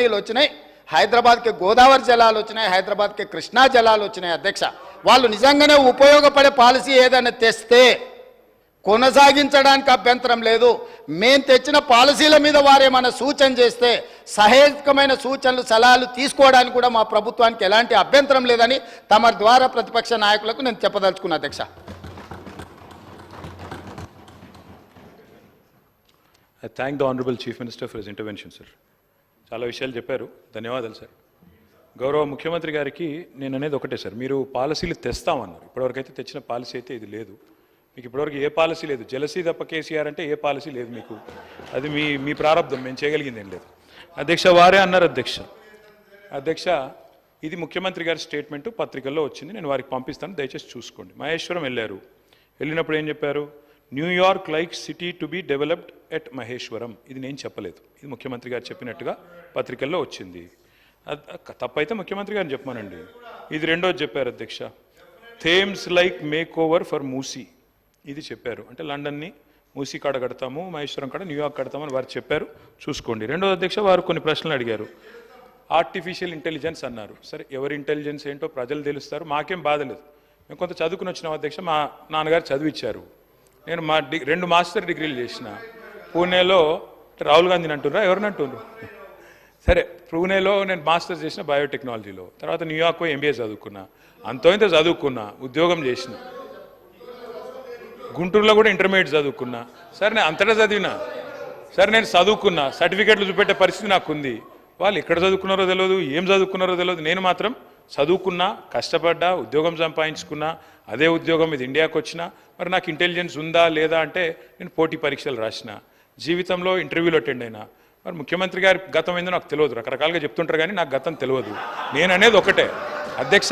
నీళ్ళు వచ్చినాయి. హైదరాబాద్కి గోదావరి జలాలు వచ్చినాయి. హైదరాబాద్కి కృష్ణా జలాలు వచ్చినాయి అధ్యక్ష. వాళ్ళు నిజంగానే ఉపయోగపడే పాలసీ ఏదైనా తెస్తే కొనసాగించడానికి అభ్యంతరం లేదు. మేము తెచ్చిన పాలసీల మీద వారేమైనా సూచన చేస్తే సహేతుకమైన సూచనలు సలహాలు తీసుకోవడానికి కూడా మా ప్రభుత్వానికి ఎలాంటి అభ్యంతరం లేదని తమ ద్వారా ప్రతిపక్ష నాయకులకు నేను చెప్పదలుచుకున్నా అధ్యక్ష. I thank the honourable chief minister for his intervention sir చాలా విషయాలు చెప్పారు. ధన్యవాదాలు సార్. గౌరవ ముఖ్యమంత్రి గారికి నేను అనేది ఒకటే సార్. మీరు పాలసీలు తెస్తామన్నారు. ఇప్పటివరకు అయితే తెచ్చిన పాలసీ అయితే ఇది లేదు. మీకు ఇప్పటివరకు ఏ పాలసీ లేదు. జలసీ తప్ప కేసీఆర్ అంటే ఏ పాలసీ లేదు మీకు. అది మీ మీ ప్రారంభం. మేము చేయగలిగింది ఏం లేదు. అధ్యక్ష వారే అన్నారు అధ్యక్ష. అధ్యక్ష ఇది ముఖ్యమంత్రి గారి స్టేట్మెంట్. పత్రికల్లో వచ్చింది. నేను వారికి పంపిస్తాను. దయచేసి చూసుకోండి. మహేశ్వరం వెళ్ళారు. వెళ్ళినప్పుడు ఏం చెప్పారు? New York like city to be developed at Maheshwaram. ఇది నేను చెప్పలేదు. ఇది ముఖ్యమంత్రి గారు చెప్పినట్టుగా పత్రికల్లో వచ్చింది. తప్పైతే ముఖ్యమంత్రి గారిని చెప్పమానండి. ఇది రెండోది చెప్పారు అధ్యక్ష. Thames like makeover for Musi. ఇది చెప్పారు. అంటే లండన్ని మూసీ కాడ కడతాము మహేశ్వరం కాడ న్యూయార్క్ కడతామని వారు చెప్పారు. చూసుకోండి. రెండోది అధ్యక్ష వారు కొన్ని ప్రశ్నలు అడిగారు. ఆర్టిఫిషియల్ ఇంటెలిజెన్స్ అన్నారు. సరే ఎవరి ఇంటెలిజెన్స్ ఏంటో ప్రజలు తెలుస్తారు. మాకేం బాధ లేదు. మేము కొంత చదువుకుని వచ్చినాం అధ్యక్ష. మా నాన్నగారు చదివిచ్చారు. నేను మా డి రెండు మాస్టర్ డిగ్రీలు చేసిన. పూణేలో రాహుల్ గాంధీని అంటున్నారా ఎవరిని అంటున్నారు సరే పూణేలో నేను మాస్టర్స్ చేసిన బయోటెక్నాలజీలో. తర్వాత న్యూయార్క్ పోయి ఎంబీఏ చదువుకున్నా. అంతో ఇంత చదువుకున్నా ఉద్యోగం చేసిన. గుంటూరులో కూడా ఇంటర్మీడియట్ చదువుకున్నా. సరే నేను అంతటా చదివినా. సరే నేను చదువుకున్నా. సర్టిఫికెట్లు చూపెట్టే పరిస్థితి నాకు ఉంది వాళ్ళు ఎక్కడ చదువుకున్నారో తెలియదు ఏం చదువుకున్నారో తెలియదు నేను మాత్రం చదువుకున్నా కష్టపడ్డా ఉద్యోగం సంపాదించుకున్నా అదే ఉద్యోగం ఇది ఇండియాకు వచ్చినా మరి నాకు ఇంటెలిజెన్స్ ఉందా లేదా అంటే నేను పోటీ పరీక్షలు రాసిన. జీవితంలో ఇంటర్వ్యూలు అటెండ్ అయినా. మరి ముఖ్యమంత్రి గారి గతం ఏందో నాకు తెలియదు. రకరకాలుగా చెప్తుంటారు కానీ నాకు గతం తెలియదు. నేను అనేది ఒకటే. అధ్యక్ష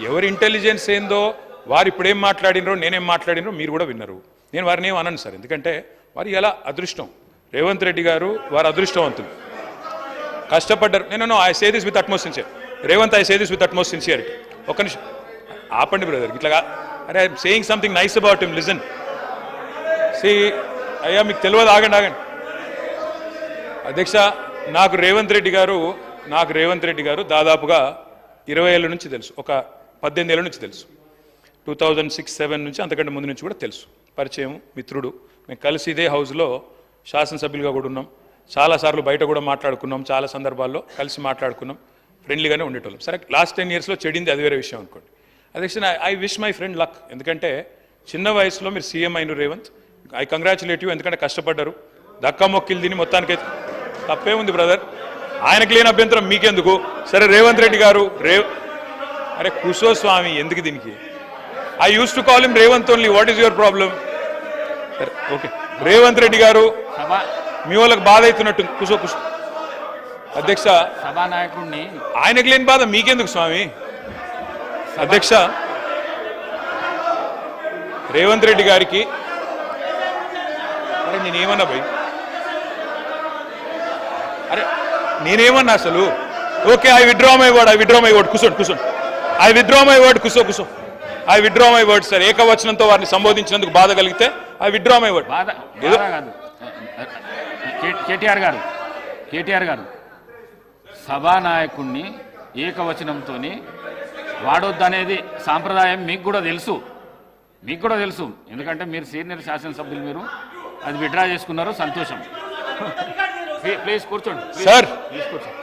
ఎవరి ఇంటెలిజెన్స్ ఏందో వారు ఇప్పుడు ఏం మాట్లాడినరో నేనేం మాట్లాడినరో మీరు కూడా విన్నారు. నేను వారిని ఏం అనను సార్. ఎందుకంటే వారు ఎలా అదృష్టం? రేవంత్ రెడ్డి గారు వారు అదృష్టవంతులు. కష్టపడ్డారు. నేను I say this with utmost sincere Revanth I say this with utmost sincerity ఒక్క నిమిషం. ఆపండి బ్రదర్ ఇట్లాగా అరే I saying something nice about him listen see అయ్యా మీకు తెలియదు ఆగండి ఆగండి. అధ్యక్ష నాకు రేవంత్ రెడ్డి గారు నాకు రేవంత్ రెడ్డి గారు దాదాపుగా ఇరవై ఏళ్ళ నుంచి తెలుసు ఒక పద్దెనిమిది ఏళ్ళ నుంచి తెలుసు. టూ థౌజండ్ సిక్స్ సెవెన్ నుంచి అంతకంటే ముందు నుంచి కూడా తెలుసు. పరిచయం మిత్రుడు. మేము కలిసి ఇదే హౌస్లో శాసనసభ్యులుగా కూడా ఉన్నాం. చాలాసార్లు బయట కూడా మాట్లాడుకున్నాం చాలా సందర్భాల్లో కలిసి మాట్లాడుకున్నాం. ఫ్రెండ్లీగానే ఉండేటోళ్ళం. సరే లాస్ట్ టెన్ ఇయర్స్లో చెడింది అది వేరే విషయం అనుకోండి. అధ్యక్ష I wish my friend luck. ఎందుకంటే చిన్న వయసులో మీరు సీఎం అయిన రేవంత్ ఐ కంగ్రాచులేట్ యూ. ఎందుకంటే కష్టపడ్డారు. దక్కా మొక్కిలు తిని మొత్తానికైతే తప్పే ఉంది బ్రదర్. ఆయనకి లేని అభ్యంతరం మీకెందుకు? సరే రేవంత్ రెడ్డి గారు రేవ్ అరే కుసో స్వామి ఎందుకు దీనికి? I use to call him Revanth only what is your problem okay Revanth Reddy గారు మీ వాళ్ళకి బాధ అవుతున్నట్టు కుసో కుసో అధ్యక్ష సభానాయకుడిని ఆయనకు లేని బాధ మీకెందుకు స్వామి? అధ్యక్ష రేవంత్ రెడ్డి గారికి అరే నేనేమన్నా భయ్ అరే నేనేమన్నా అసలు? Okay I withdraw my word I withdraw my word కూర్చోండి కూర్చోండి ఐ విత్డ్రా మై వర్డ్ కూర్చో కూర్చో I withdraw my word sir ఏకవచనంతో వారిని సంబోధించినందుకు బాధ కలిగితే ఐ విత్డ్రా మై వర్డ్ బాధ కాదు. కేటీఆర్ గారు కేటీఆర్ గారు సభానాయకుడిని ఏకవచనంతో వాడొద్దనేది సాంప్రదాయం మీకు కూడా తెలుసు. మీకు కూడా తెలుసు. ఎందుకంటే మీరు సీనియర్ శాసనసభ్యులు మీరు. అది విడ్రా చేసుకున్నారు సంతోషం. ప్లీజ్ కూర్చోండి సార్. ప్లీజ్ కూర్చోండి.